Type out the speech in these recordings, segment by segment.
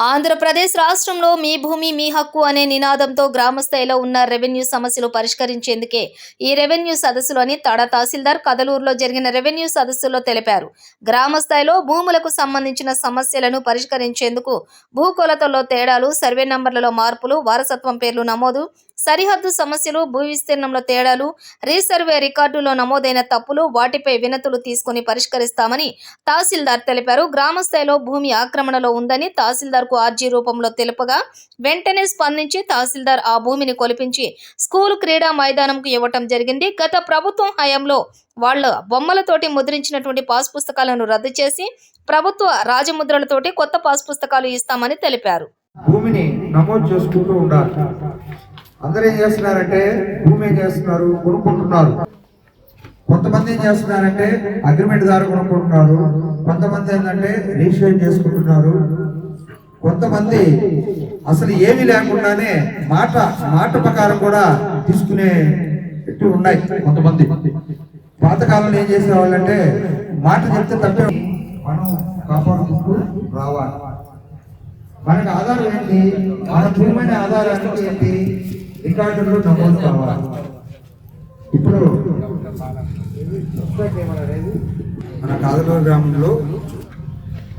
ఆంధ్రప్రదేశ్ రాష్ట్రంలో మీ భూమి మీ హక్కు అనే నినాదంతో గ్రామస్థాయిలో ఉన్న రెవెన్యూ సమస్యలు పరిష్కరించేందుకే ఈ రెవెన్యూ సదస్సులు అని తడ తహసీల్దార్ కదలూరులో జరిగిన రెవెన్యూ సదస్సులో తెలిపారు. గ్రామస్థాయిలో భూములకు సంబంధించిన సమస్యలను పరిష్కరించేందుకు భూకొలతల్లో తేడాలు సర్వే నంబర్లలో మార్పులు వారసత్వం పేర్లు నమోదు సరిహద్దు సమస్యలు భూ విస్తీర్ణంలో తేడాలు రీసర్వే రికార్డులో నమోదైన తప్పులు వాటిపై వినతులు తీసుకుని పరిష్కరిస్తామని తహసీల్దార్ తెలిపారు. గ్రామస్థాయిలో భూమి ఆక్రమణలో ఉందని తహసీల్దార్కు ఆర్జీ రూపంలో తెలుపగా వెంటనే స్పందించి తహసీల్దార్ ఆ భూమిని కొలిపించి స్కూల్ క్రీడా మైదానంకు ఇవ్వటం జరిగింది. గత ప్రభుత్వం హయాంలో వాళ్ళ బొమ్మలతోటి ముద్రించినటువంటి పాస్ పుస్తకాలను రద్దు చేసి ప్రభుత్వ రాజముద్రలతోటి కొత్త పాస్ పుస్తకాలు ఇస్తామని తెలిపారు. భూమిని నమోదు చేసుకుంటూ ఉండాలి. అందరూ ఏం చేస్తున్నారంటే భూమి ఏం చేస్తున్నారు? కొనుక్కుంటున్నారు. కొంతమంది ఏం చేస్తున్నారంటే అగ్రిమెంట్ ద్వారా కొనుక్కుంటున్నారు. కొంతమంది ఏంటంటే రిజిస్ట్రేషన్ చేసుకుంటున్నారు? కొంతమంది అసలు ఏమీ లేకుండానే మాట మాట ప్రకారం కూడా తీసుకునే ఉన్నాయి కొంతమంది. పాతకాలంలో ఏం చేసేవాళ్ళంటే మాట చెప్తే తప్పే మనం కాపాడుకుంటూ రావాలి. మనకు ఆధారం ఏంటి? మన భూమైన ఆధారానికి ఏంటి? నమోదు కావాలి. ఇప్పుడు మన కాదలూరు గ్రామంలో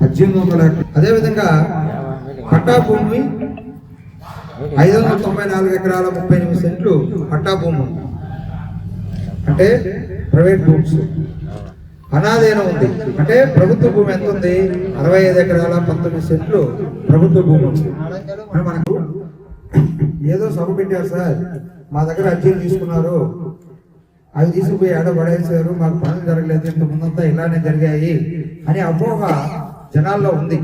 పద్దెనిమిది వందల అదేవిధంగా పట్టా భూమి ఐదు వందల తొంభై నాలుగు ఎకరాల ముప్పై ఎనిమిది సెంట్లు పట్టా భూమి ఉంది. అంటే ప్రైవేట్ భూమ్స్ అనాధీనం ఉంది. అంటే ప్రభుత్వ భూమి ఎంత ఉంది? అరవై ఐదు ఎకరాల పంతొమ్మిది సెంట్లు ప్రభుత్వ భూమి ఉంది. మనకు ఏదో సభ పెట్టారు సార్. మా దగ్గర అర్జీలు తీసుకున్నారు. అవి తీసుకుపోయి ఆడ పడేసారు మాకు పనులు జరగలేదు. ఇంత ముందంతా ఇలానే జరిగాయి అనే అపోహ జనాల్లో ఉంది.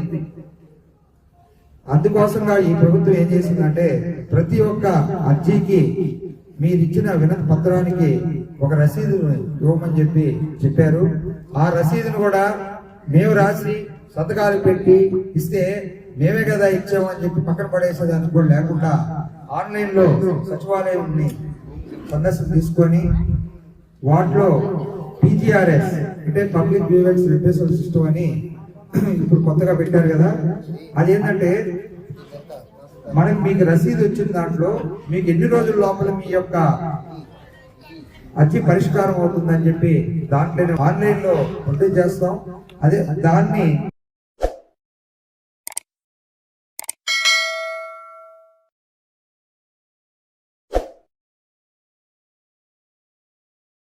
అందుకోసంగా ఈ ప్రభుత్వం ఏం చేసిందంటే ప్రతి ఒక్క అర్జీకి మీరు ఇచ్చిన వినతి పత్రానికి ఒక రసీదు ఇవ్వమని చెప్పి చెప్పారు. ఆ రసీదును కూడా మేము రాసి సంతకాలు పెట్టి ఇస్తే మేమే కదా ఇచ్చామని చెప్పి పక్కన పడేసేదానికి కూడా లేకుండా ఆన్లైన్లో సచివాలయం సందర్శన తీసుకొని వాటిలో పీజీఆర్ఎస్ అంటే పబ్లిక్ గ్రీవెన్స్ రిప్రెసల్ సిస్టమ్ అని ఇప్పుడు కొత్తగా పెట్టారు కదా. అదేంటంటే మనకి మీకు రసీదు వచ్చిన దాంట్లో మీకు ఎన్ని రోజుల లోపల మీ యొక్క అచ్చి పరిష్కారం అవుతుందని చెప్పి దాంట్లో ఆన్లైన్లో చేస్తాం. అదే దాన్ని